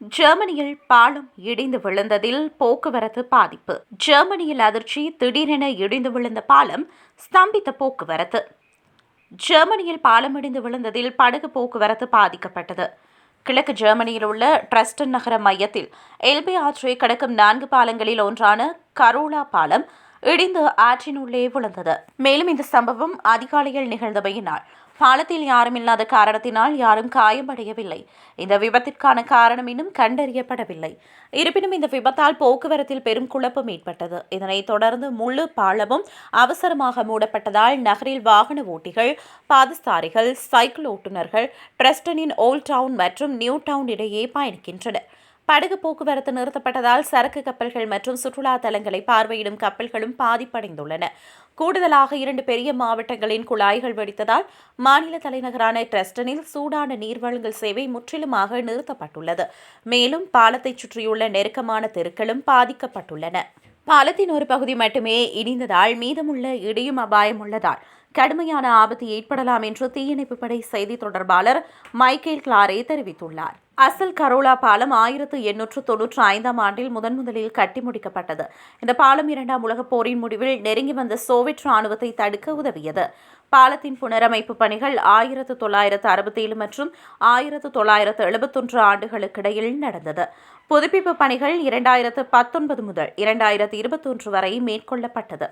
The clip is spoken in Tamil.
ஜெர்மனியில் பாலம் இடிந்து விழுந்ததில் போக்குவரத்து பாதிப்பு. ஜெர்மனியில் அதிர்ச்சி திடீரென இடிந்து விழுந்த பாலம் ஸ்தம்பித்த போக்குவரத்து. ஜெர்மனியில் பாலம் இடிந்து விழுந்ததில் படகு போக்குவரத்து பாதிக்கப்பட்டது. கிழக்கு ஜெர்மனியில் உள்ள ட்ரஸ்டன் நகர மையத்தில் எல்பி ஆற்றை கடக்கும் நான்கு பாலங்களில் ஒன்றான கரோலா பாலம் இடிந்து ஆற்றினுள்ளே விழுந்தது. மேலும் இந்த சம்பவம் அதிகாலையில் நிகழ்ந்தவையினால் பாலத்தில் யாரும் இல்லாத காரணத்தினால் யாரும் காயமடையவில்லை. இந்த விபத்திற்கான காரணம் இன்னும் கண்டறியப்படவில்லை. இருப்பினும் இந்த விபத்தால் போக்குவரத்தில் பெரும் குழப்பம் ஏற்பட்டது. இதனைத் தொடர்ந்து முழு பாலமும் அவசரமாக மூடப்பட்டதால் நகரில் வாகன ஓட்டிகள் பாதசாரிகள் சைக்கிள் ஓட்டுநர்கள் ட்ரெஸ்டனின் ஓல்ட் டவுன் மற்றும் நியூ டவுன் இடையே பயணிக்கின்றனர். படகு போக்குவரத்து நிறுத்தப்பட்டதால் சரக்கு கப்பல்கள் மற்றும் சுற்றுலா தலங்களை பார்வையிடும் கப்பல்களும் பாதிப்படைந்துள்ளன. கூடுதலாக இரண்டு பெரிய மாவட்டங்களின் குழாய்கள் வெடித்ததால் மாநில தலைநகரான ட்ரெஸ்டனில் சூடான நீர்வழங்கல் சேவை முற்றிலுமாக நிறுத்தப்பட்டுள்ளது. மேலும் பாலத்தைச் சுற்றியுள்ள நெருக்கமான தெருக்களும் பாதிக்கப்பட்டுள்ளன. பாலத்தின் ஒரு பகுதி மட்டுமே இடிந்ததால் மீதமுள்ள இடியும் அபாயம் உள்ளதால் கடுமையான ஆபத்து ஏற்படலாம் என்று தீயணைப்பு படை செய்தி தொடர்பாளர் மைக்கேல் கிளாரே தெரிவித்துள்ளார். அசல் கரோலா பாலம் ஆயிரத்து எண்ணூற்று தொன்னூற்று ஐந்தாம் ஆண்டில் முதன் முதலில் கட்டி முடிக்கப்பட்டது. இந்த பாலம் இரண்டாம் உலகப் போரின் முடிவில் நெருங்கி வந்த சோவியத் ராணுவத்தை தடுக்க உதவியது. பாலத்தின் புனரமைப்பு பணிகள் ஆயிரத்து தொள்ளாயிரத்து அறுபத்தி ஏழு மற்றும் ஆயிரத்து தொள்ளாயிரத்து எழுபத்தொன்று ஆண்டுகளுக்கிடையில் நடந்தது. புதுப்பிப்பு பணிகள் இரண்டாயிரத்து பத்தொன்பது முதல் இரண்டாயிரத்து இருபத்தொன்று வரை மேற்கொள்ளப்பட்டது.